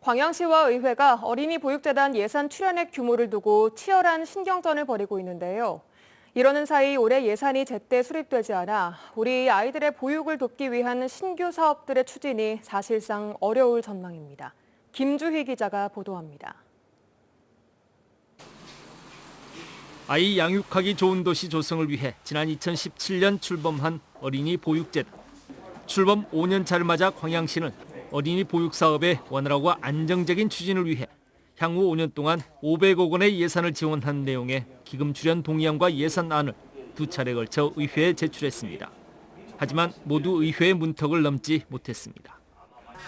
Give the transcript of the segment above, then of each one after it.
광양시와 의회가 어린이 보육재단 예산 출연액 규모를 두고 치열한 신경전을 벌이고 있는데요. 이러는 사이 올해 예산이 제때 수립되지 않아 우리 아이들의 보육을 돕기 위한 신규 사업들의 추진이 사실상 어려울 전망입니다. 김주희 기자가 보도합니다. 아이 양육하기 좋은 도시 조성을 위해 지난 2017년 출범한 어린이 보육재단. 출범 5년 차를 맞아 광양시는 어린이 보육 사업의 원활하고 안정적인 추진을 위해 향후 5년 동안 500억 원의 예산을 지원한 내용의 기금 출연 동의안과 예산안을 두 차례 걸쳐 의회에 제출했습니다. 하지만 모두 의회의 문턱을 넘지 못했습니다.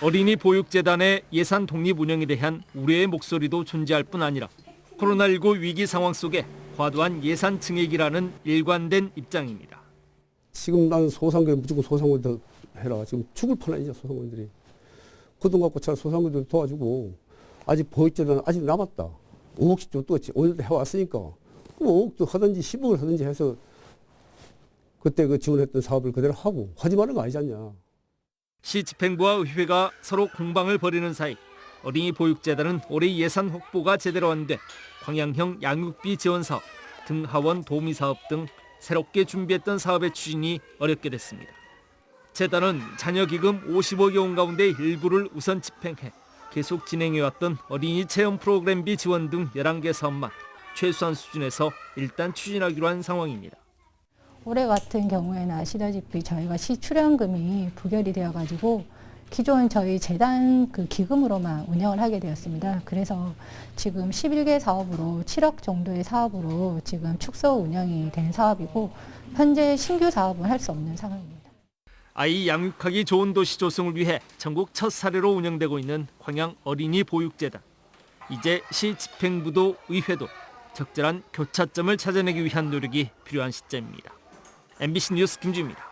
어린이 보육재단의 예산 독립 운영에 대한 우려의 목소리도 존재할 뿐 아니라 코로나19 위기 상황 속에 과도한 예산 증액이라는 일관된 입장입니다. 지금 나는 소상공인 무조건 소상공인 해라. 지금 죽을 뻔하죠 소상공인들이. 그돈 갖고 차 소상공인들 도와주고 아직 보육재단 아직 남았다. 5억씩 좀또 5년 해왔으니까 5억도 하든지 10억을 하든지 해서 그때 그 지원했던 사업을 그대로 하고 하지 말은 거 아니지 않냐. 시 집행부와 의회가 서로 공방을 벌이는 사이 어린이 보육재단은 올해 예산 확보가 제대로 안 돼 광양형 양육비 지원 사업, 등하원 도우미 사업 등 새롭게 준비했던 사업의 추진이 어렵게 됐습니다. 재단은 자녀 기금 50억여 원 가운데 일부를 우선 집행해 계속 진행해왔던 어린이 체험 프로그램비 지원 등 11개 사업만 최소한 수준에서 일단 추진하기로 한 상황입니다. 올해 같은 경우에는 아시다시피 저희가 시 출연금이 부결이 되어가지고 기존 저희 재단 그 기금으로만 운영을 하게 되었습니다. 그래서 지금 11개 사업으로 7억 정도의 사업으로 지금 축소 운영이 된 사업이고 현재 신규 사업은 할 수 없는 상황입니다. 아이 양육하기 좋은 도시 조성을 위해 전국 첫 사례로 운영되고 있는 광양 어린이 보육재단. 이제 시 집행부도 의회도 적절한 교차점을 찾아내기 위한 노력이 필요한 시점입니다. MBC 뉴스 김주입니다.